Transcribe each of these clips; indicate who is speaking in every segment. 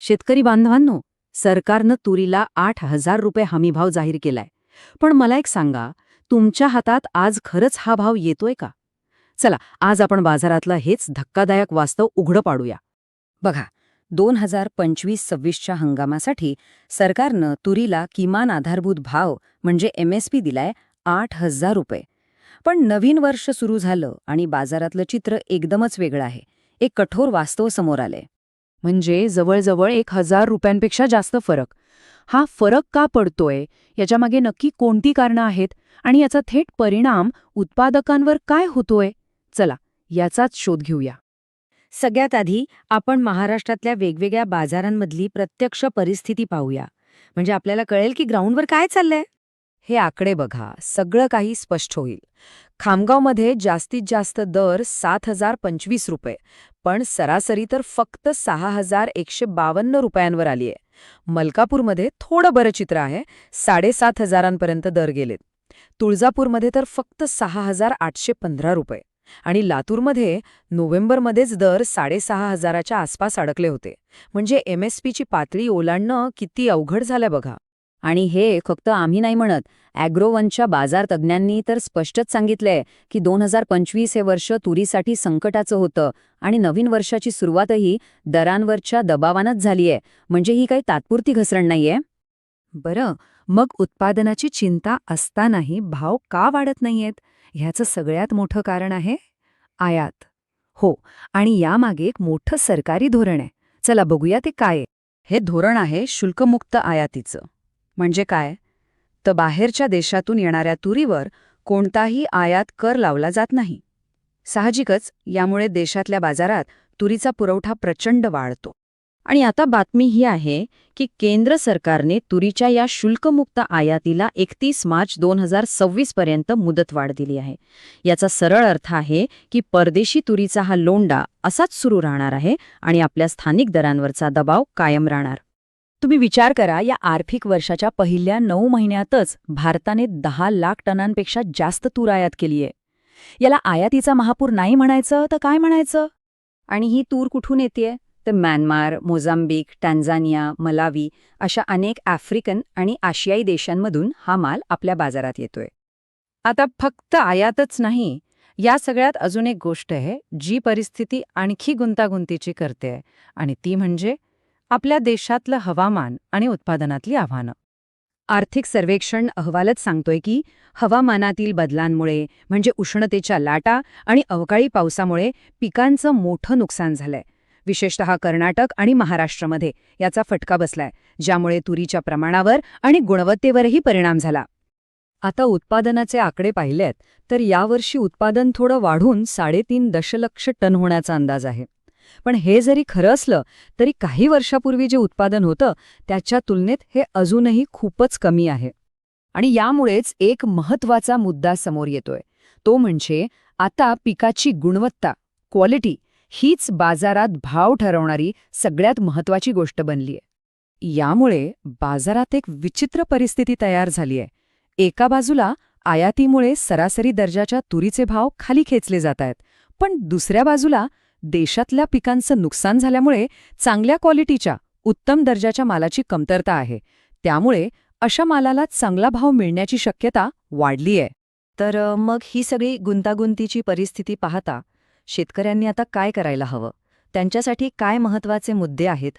Speaker 1: शेतकरी बांधवांनो सरकारनं तुरीला आठ हजार रुपये हमीभाव जाहीर केलाय. पण मला एक सांगा तुमच्या हातात आज खरंच हा भाव येतोय का? चला आज आपण बाजारातलं हेच धक्कादायक वास्तव उघडं पाडूया. बघा दोन हजार पंचवीस सव्वीसच्या हंगामासाठी सरकारनं तुरीला किमान आधारभूत भाव म्हणजे एमएसपी दिलाय आठ हजार रुपये. पण नवीन वर्ष सुरू झालं आणि बाजारातलं चित्र एकदमच वेगळं आहे. एक कठोर वास्तव समोर आलंय. म्हणजे जवळजवळ एक हजार रुपयांपेक्षा जास्त फरक. हा फरक का पडतोय? याच्यामागे नक्की कोणती कारणं आहेत? आणि याचा थेट परिणाम उत्पादकांवर काय होतोय? चला याचाच शोध घेऊया.
Speaker 2: सगळ्यात आधी आपण महाराष्ट्रातल्या वेगवेगळ्या बाजारांमधली प्रत्यक्ष परिस्थिती पाहूया. म्हणजे आपल्याला कळेल की ग्राउंडवर काय चाललंय?
Speaker 1: हे आकडे बघा. सगळं काही स्पष्ट होईल. खामगावमध्ये जास्तीत जास्त दर सात हजार पंचवीस रुपये पण सरासरी तर फक्त सहा हजार एकशे बावन्न रुपयांवर आलीये. मलकापूरमध्ये थोडं बरं चित्र आहे. साडेसात हजारांपर्यंत दर गेलेत. तुळजापूरमध्ये तर फक्त सहा हजार आठशे पंधरा रुपये. आणि लातूरमध्ये नोव्हेंबरमध्येच दर साडेसहा हजाराच्या आसपास अडकले होते. म्हणजे एम एस पीची पातळी ओलांडणं किती अवघड झालं बघा. आणि हे फक्त आम्ही नाही म्हणत. ॲग्रोवनच्या बाजार तज्ज्ञांनी तर स्पष्टच सांगितलंय की दोन हजार पंचवीस हे वर्ष तुरीसाठी संकटाचं होतं आणि नवीन वर्षाची सुरुवातही दरांवरच्या दबावानंच झालीय. म्हणजे ही काही तात्पुरती घसरण नाहीये? बरं मग उत्पादनाची चिंता असतानाही भाव का वाढत नाहीयेत? ह्याचं सगळ्यात मोठं कारण आहे आयात. हो आणि यामागे एक मोठं सरकारी धोरण आहे. चला बघूया ते काय हे धोरण आहे शुल्कमुक्त आयातीचं. म्हणजे काय? तर बाहेरच्या देशातून येणाऱ्या तुरीवर कोणताही आयात कर लावला जात नाही. साहजिकच यामुळे देशातल्या बाजारात तुरीचा पुरवठा प्रचंड वाढतो. आणि आता बातमी ही आहे की केंद्र सरकारने तुरीच्या या शुल्कमुक्त आयातीला एकतीस मार्च दोन हजार सव्वीस पर्यंत मुदतवाढ दिली आहे. याचा सरळ अर्थ आहे की परदेशी तुरीचा हा लोंडा असाच सुरू राहणार आहे आणि आपल्या स्थानिक दरांवरचा दबाव कायम राहणार. तुम्ही विचार करा या आर्थिक वर्षाच्या पहिल्या नऊ महिन्यातच भारताने दहा लाख टनांपेक्षा जास्त तूर आयात केलीये. याला आयातीचा महापूर नाही म्हणायचं तर काय म्हणायचं? आणि ही तूर कुठून येतेय? तर म्यानमार मोझांबिक टॅन्झानिया मलावी अशा अनेक आफ्रिकन आणि आशियाई देशांमधून हा माल आपल्या बाजारात येतोय. आता फक्त आयातच नाही या सगळ्यात अजून एक गोष्ट आहे जी परिस्थिती आणखी गुंतागुंतीची करते आणि ती म्हणजे आपल्या देशातलं हवामान आणि उत्पादनातली आव्हानं. आर्थिक सर्वेक्षण अहवालच सांगतोय की हवामानातील बदलांमुळे म्हणजे उष्णतेच्या लाटा आणि अवकाळी पावसामुळे पिकांचं मोठं नुकसान झालंय. विशेषतः कर्नाटक आणि महाराष्ट्रामध्ये याचा फटका बसलाय ज्यामुळे तुरीच्या प्रमाणावर आणि गुणवत्तेवरही परिणाम झाला. आता उत्पादनाचे आकडे पाहिलेत तर यावर्षी उत्पादन थोडं वाढून साडेतीन दशलक्ष टन होण्याचा अंदाज आहे. पण हे जरी खरं असलं तरी काही वर्षापूर्वी जे उत्पादन होतं त्याच्या तुलनेत हे अजूनही खूपच कमी आहे. आणि यामुळेच एक महत्त्वाचा मुद्दा समोर येतोय. तो म्हणजे आता पिकाची गुणवत्ता क्वालिटी हीच बाजारात भाव ठरवणारी सगळ्यात महत्वाची गोष्ट बनलीय. यामुळे बाजारात एक विचित्र परिस्थिती तयार झालीय. एका बाजूला आयातीमुळे सरासरी दर्जाच्या तुरीचे भाव खाली खेचले जात आहेत पण दुसऱ्या बाजूला देशातल्या पिकांचं नुकसान झाल्यामुळे चांगल्या क्वालिटीच्या उत्तम दर्जाच्या मालाची कमतरता आहे. त्यामुळे अशा मालाला चांगला भाव मिळण्याची शक्यता वाढलीय तर मग ही सगळी गुंतागुंतीची परिस्थिती पाहता शेतकऱ्यांनी आता काय करायला हवं? त्यांच्यासाठी काय महत्त्वाचे मुद्दे आहेत?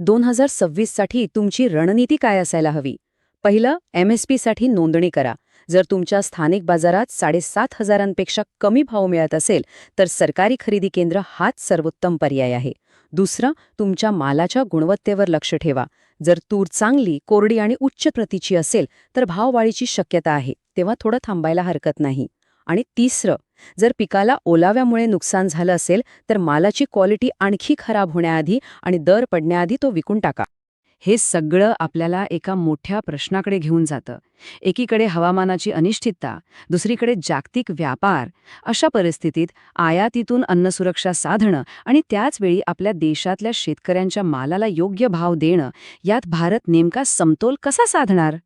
Speaker 1: दोन हजार सव्वीससाठी तुमची रणनीती काय असायला हवी? पहिलं एमएसपीसाठी नोंदणी करा. जर तुमच्या स्थानिक बाजारात साडेसात हजारांपेक्षा कमी भाव मिळत असेल तर सरकारी खरेदी केंद्र हाच सर्वोत्तम पर्याय आहे. दुसरं तुमच्या मालाच्या गुणवत्तेवर लक्ष ठेवा. जर तूर चांगली कोरडी आणि उच्च प्रतीची असेल तर भाववाढीची शक्यता आहे तेव्हा थोडं थांबायला हरकत नाही. आणि तिसरं जर पिकाला ओलाव्यामुळे नुकसान झालं असेल तर मालाची क्वालिटी आणखी खराब होण्याआधी आणि दर पडण्याआधी तो विकून टाका. हे सगळं आपल्याला एका मोठ्या प्रश्नाकडे घेऊन जातं. एकीकडे हवामानाची अनिश्चितता दुसरीकडे जागतिक व्यापार. अशा परिस्थितीत आयातीतून अन्नसुरक्षा साधणं आणि त्याचवेळी आपल्या देशातल्या शेतकऱ्यांच्या मालाला योग्य भाव देणं यात भारत नेमका समतोल कसा साधणार?